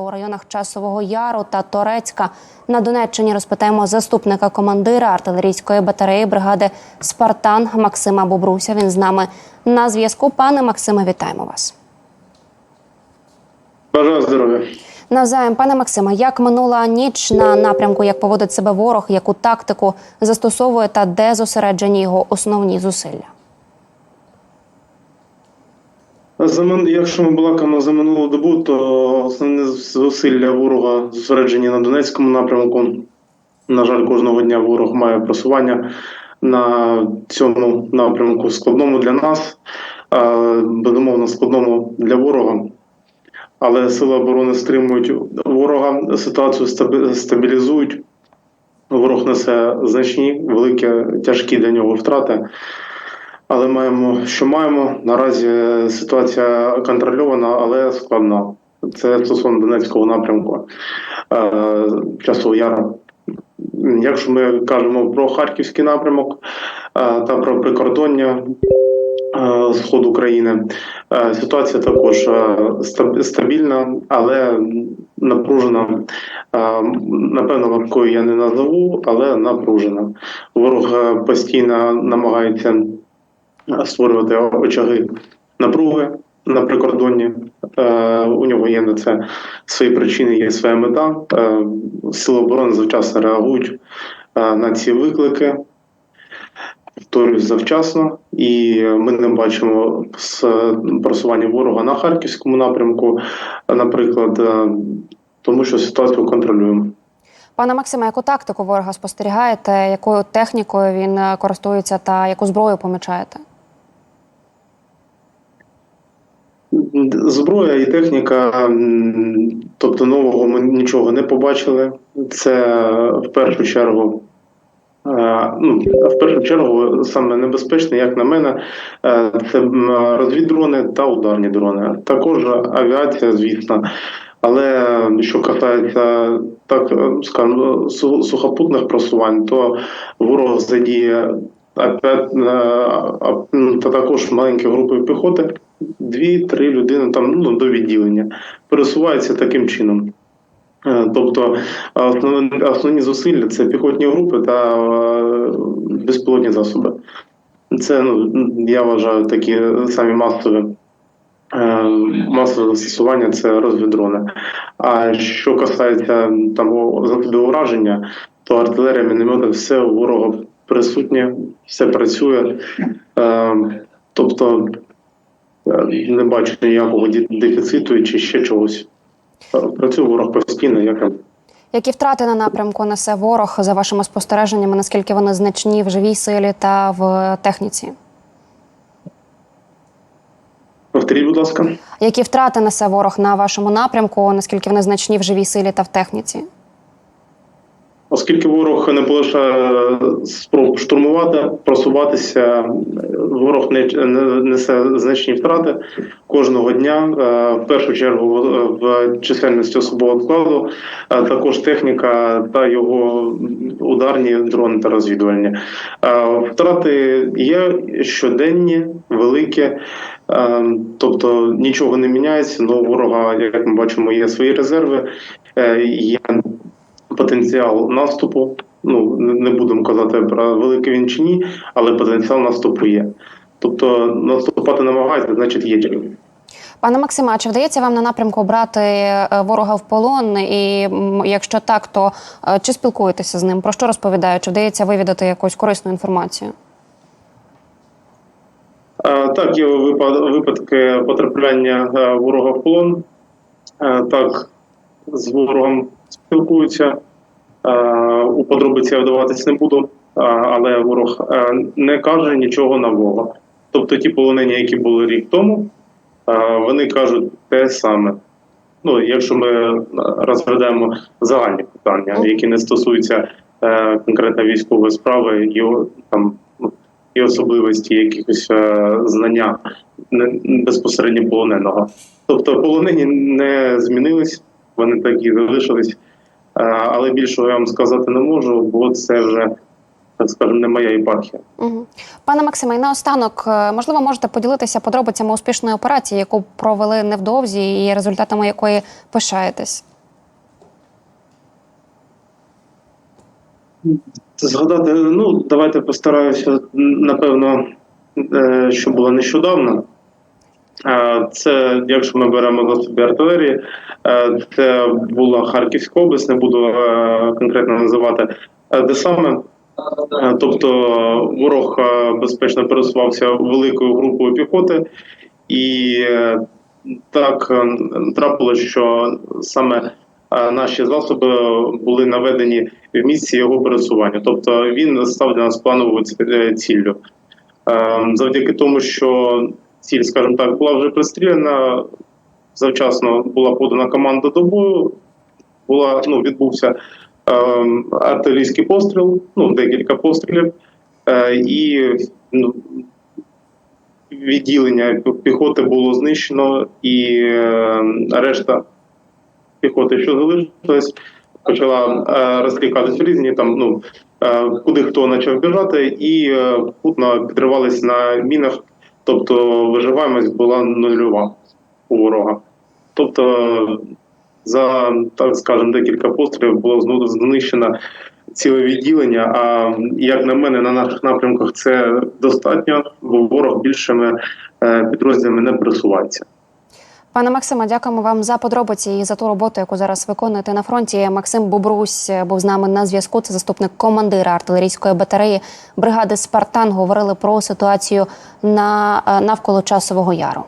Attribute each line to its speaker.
Speaker 1: У районах Часового Яру та Торецька на Донеччині розпитаємо заступника командира артилерійської батареї бригади Спартан Максима Бобруся. Він з нами на зв'язку. Пане Максиме, вітаємо вас.
Speaker 2: Бажаю здоров'я.
Speaker 1: Навзаєм, пане Максиме, як минула ніч на напрямку, як поводить себе ворог, яку тактику застосовує та де зосереджені його основні зусилля?
Speaker 2: За Якщо ми балакаємо за минулу добу, то основні зусилля ворога зосереджені на Донецькому напрямку. На жаль, кожного дня ворог має просування на цьому напрямку складному для нас, безумовно, складному для ворога. Але сили оборони стримують ворога, ситуацію стабілізують. Ворог несе значні, великі, тяжкі для нього втрати. Але маємо, що маємо. Наразі ситуація контрольована, але складна. Це стосовно Донецького напрямку е, часу яру. Якщо ми кажемо про харківський напрямок е, та про прикордоння е, сход України, е, ситуація також е, стабільна, але напружена. Е, Напевно, важкою я не назову, але напружена. Ворог е, постійно намагається створювати очаги напруги на прикордонні. Е, у нього є на це свої причини, є своя мета. Е, Сили оборони завчасно реагують е, на ці виклики. Повторюсь завчасно, і ми не бачимо з просування ворога на харківському напрямку, наприклад, е, тому що ситуацію контролюємо.
Speaker 1: Пане Максиме, яку тактику ворога спостерігаєте? Якою технікою він е, користується та яку зброю помічаєте?
Speaker 2: Зброя і техніка, тобто нового ми нічого не побачили. Це в першу чергу. е, Ну, в першу чергу саме небезпечне, як на мене, е, це розвіддрони та ударні дрони. Також авіація, звісно. Але що касається так, е, скажімо, сухопутних просувань, то ворог задіє а, та також маленькі групи піхоти дві-три людини там ну, до відділення пересуваються таким чином. Е, Тобто основні, зусилля це піхотні групи та е, безпілотні засоби. Це ну, я вважаю такі самі масові. е, Масове застосування це розвіддрони. А що касається там засобів ураження, то артилерія, міномети, все у ворога присутнє, все працює. Тобто не бачу ніякого дефіциту чи ще чогось. Е, Працює ворог постійно, як
Speaker 1: Які втрати на напрямку несе ворог за вашими спостереженнями? Наскільки вони значні в живій силі та в техніці?
Speaker 2: повторіть, будь ласка.
Speaker 1: Які втрати несе ворог на вашому напрямку? Наскільки вони значні в живій силі та в техніці?
Speaker 2: Оскільки ворог не полишає спроб штурмувати, просуватися, ворог не, не несе значні втрати кожного дня. Е, В першу чергу в, чисельності особового складу, е, також техніка та його ударні дрони та розвідувальні. Е, Втрати є щоденні, великі. Е, Тобто нічого не міняється, але у ворога, як ми бачимо, є свої резерви, є потенціал наступу. Ну не будемо казати про великий він чи ні, але потенціал наступу є. Тобто наступати намагаються, значить є чим.
Speaker 1: Пане Максиме, а чи вдається вам на напрямку брати е, ворога в полон? І якщо так, то е, чи спілкуєтеся з ним? Про що розповідає? Чи вдається вивідати якусь корисну інформацію?
Speaker 2: Е, Так, є випад- випадки потрапляння ворога в полон. Так, з ворогом спілкуються. Е, У подробиці я вдаватись не буду, е, але ворог е, не каже нічого нового. Тобто ті полонені, які були рік тому, вони кажуть те саме. Ну, якщо ми розглядаємо загальні питання, які не стосуються конкретно військової справи, його там і особливості якихось знання безпосередньо полоненого. Тобто полонені не змінились, вони так і залишились. Е, але більшого я вам сказати не можу, бо це вже. Так скажемо, не моя єпархія.
Speaker 1: Угу. Пане Максиме, і наостанок, е, можливо, можете поділитися подробицями успішної операції, яку провели невдовзі, і результатами якої пишаєтесь?
Speaker 2: Згадати, ну, давайте постараюся, напевно, е, що було нещодавно. Це, якщо ми беремо засоби артилерії, е, це була Харківська область, не буду е, конкретно називати, е, де саме. Тобто ворог безпечно пересувався великою групою піхоти, і так трапилося, що саме наші засоби були наведені в місці його пересування. Тобто він став для нас плановою ціллю. Е, Завдяки тому, що ціль, скажімо так, була вже пристріляна, завчасно була подана команда до бою, була, ну, відбувся ем, артилерійський постріл, ну, декілька пострілів, е, і ну, відділення піхоти було знищено, і е, решта піхоти, що залишилась, почала е, розкликатись в різні там, ну, е, куди хто почав біжати, і е, путно підривались на мінах, тобто виживаємость була нульова у ворога. Тобто за так скажемо декілька пострілів було знищено ціле відділення. А як на мене, на наших напрямках це достатньо, бо ворог більшими підрозділями підрозділами не пересувається.
Speaker 1: Пане Максиме, дякуємо вам за подробиці і за ту роботу, яку зараз виконуєте на фронті. Максим Бобрусь був з нами на зв'язку. Це заступник командира артилерійської батареї бригади Спартан. Говорили про ситуацію на е, навколо часового яру.